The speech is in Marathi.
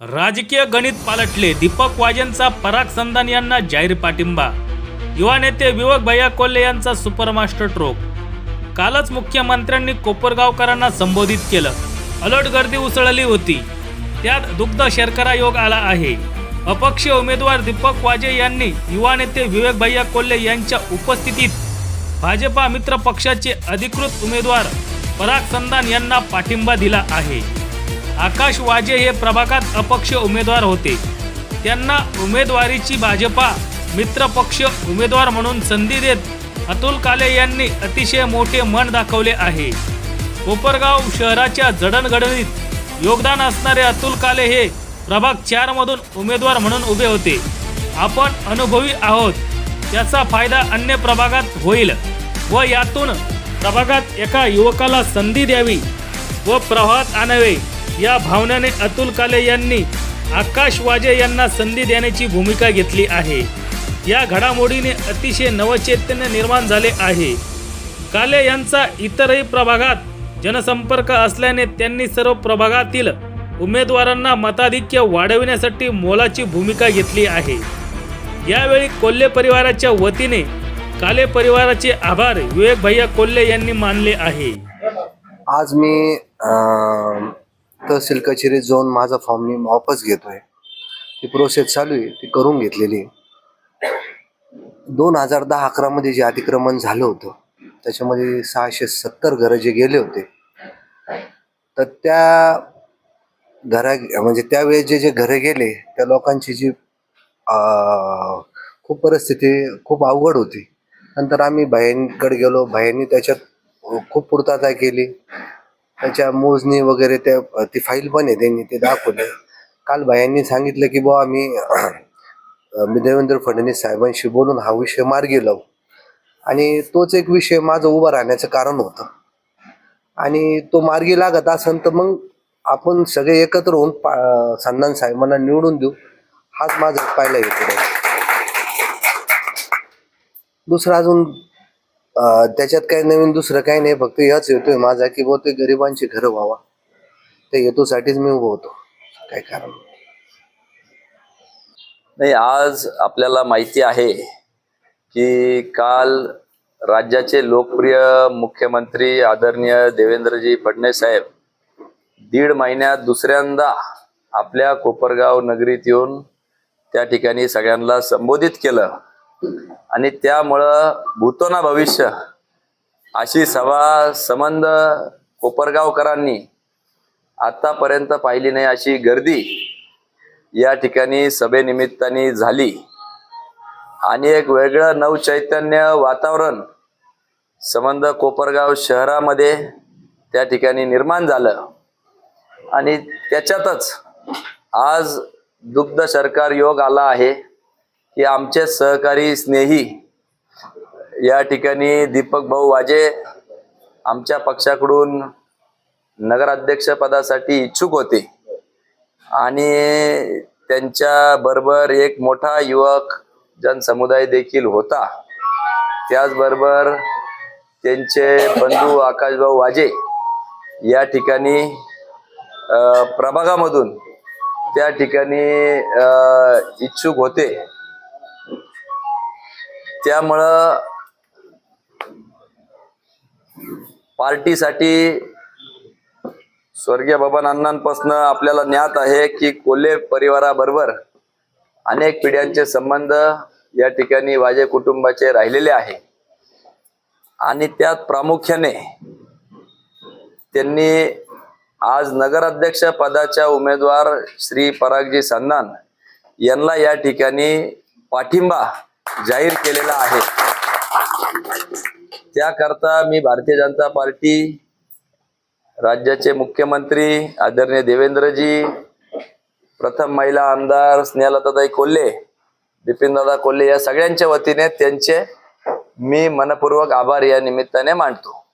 राजकीय गणित पालटले. दीपक वाजेंचा पराग संधान यांना जाहीर पाठिंबा. युवा नेते विवेक भैया कोल्हे यांचा सुपरमास्टर ट्रोक. कालच मुख्यमंत्र्यांनी कोपरगावकरांना संबोधित केलं. अलर्ट गर्दी उसळली होती. त्यात दुग्ध शर्करा योग आला आहे. अपक्ष उमेदवार दीपक वाजे यांनी युवा नेते विवेक भैया कोल्हे यांच्या उपस्थितीत भाजपा मित्र पक्षाचे अधिकृत उमेदवार पराग संधान यांना पाठिंबा दिला आहे. आकाश वाजे हे प्रभागात अपक्ष उमेदवार होते. त्यांना उमेदवारीची भाजपा मित्रपक्ष उमेदवार म्हणून संधी देत अतुल काले यांनी अतिशय मोठे मन दाखवले आहे. कोपरगाव शहराच्या जडणघडणीत योगदान असणारे अतुल काले हे प्रभाग चारमधून उमेदवार म्हणून उभे होते. आपण अनुभवी आहोत. त्याचा फायदा अन्य प्रभागात होईल व यातून प्रभागात एका युवकाला संधी द्यावी व प्रवाहात आणावे. या भावनाने अतुल काले यांनी आकाश वाजे यांना संधी देण्याची भूमिका घेतली आहे. या घडामोडीने अतिशय नवचैतन्य निर्माण झाले आहे. काले यांचा इतरही प्रभागात जनसंपर्क असल्याने त्यांनी सर्व प्रभागातील उमेदवारांना मताधिक्य वाढविण्यासाठी मोलाची भूमिका घेतली आहे. यावेळी कोल्हे परिवाराच्या वतीने काले परिवाराचे आभार विवेक भैया कोल्हे यांनी मानले आहे. आज मी अं, तहसील कचेरीत जाऊन माझा फॉर्म मी वापस घेतोय. ती प्रोसेस चालू आहे ती करून घेतलेली आहे. दोन हजार दहा अकरामध्ये जे अतिक्रमण झालं होतं त्याच्यामध्ये सहाशे सत्तर घरं जे गेले होते तर त्या घरा म्हणजे त्यावेळेस जे जे घरं गेले त्या लोकांची जी खूप परिस्थिती खूप अवघड होती. नंतर आम्ही भायांकडे गेलो भायांनी त्याच्यात खूप पूर्तता केली. त्याच्या मोजणी वगैरे त्या ती फाईल पण आहे त्यांनी ते दाखवले. काल भायांनी सांगितलं की बुवा आम्ही मी देवेंद्र फडणवीस साहेबांशी बोलून हा विषय मार्गी लावू. आणि तोच एक विषय माझं उभं राहण्याचं कारण होतं. आणि तो मार्गी लागत असेल तर मग आपण सगळे एकत्र होऊन पा- संधान साहेबांना निवडून देऊ. हाच माझा पाहिला येतो दुसरा दुसरं अजून त्याच्यात काही नवीन दुसरं काही नाही. फक्त याच येतोय. माझा की बहुतेक ते गरिबांची घरं व्हावा. त्या हेतूसाठीच मी उभं होतो. काय कारण नाही. नाही आज आपल्याला माहिती आहे की काल राज्याचे लोकप्रिय मुख्यमंत्री आदरणीय देवेंद्रजी फडणवीस साहेब दीड महिन्यात दुसऱ्यांदा आपल्या कोपरगाव नगरीत येऊन त्या ठिकाणी सगळ्यांना संबोधित केलं. आणि त्यामुळं भूतोना भविष्य अशी सभा संबंध कोपरगावकरांनी आतापर्यंत पाहिली नाही अशी गर्दी या ठिकाणी सभेनिमित्ताने झाली. आणि एक वेगळं नवचैतन्य वातावरण संबंध कोपरगाव शहरामध्ये त्या ठिकाणी निर्माण झालं. आणि त्याच्यातच आज दुग्ध सरकार योग आला आहे. की आमचे सहकारी स्नेही या ठिकाणी दीपक भाऊ वाजे आमच्या पक्षाकडून नगराध्यक्ष पदासाठी इच्छुक होते. आणि त्यांच्या बरोबर एक मोठा युवक जनसमुदाय देखील होता. त्याचबरोबर त्यांचे बंधू आकाशभाऊ वाजे या ठिकाणी प्रभागामधून त्या ठिकाणी इच्छुक होते. त्यामुळं पार्टीसाठी स्वर्गीय बाबा अण्णांपासून आपल्याला ज्ञात आहे की कोल्हे परिवाराबरोबर अनेक पिढ्यांचे संबंध या ठिकाणी वाजे कुटुंबाचे राहिलेले आहे. आणि त्यात प्रामुख्याने त्यांनी आज नगराध्यक्ष पदाच्या उमेदवार श्री परागजी सन्नान यांना या ठिकाणी पाठिंबा जाहीर केलेला आहे. त्याकरता मी भारतीय जनता पार्टी राज्याचे मुख्यमंत्री आदरणीय देवेंद्रजी प्रथम महिला आमदार स्नेहलताताई कोल्हे बिपिनदादा कोल्हे या सगळ्यांच्या वतीने त्यांचे मी मनपूर्वक आभार या निमित्ताने मानतो.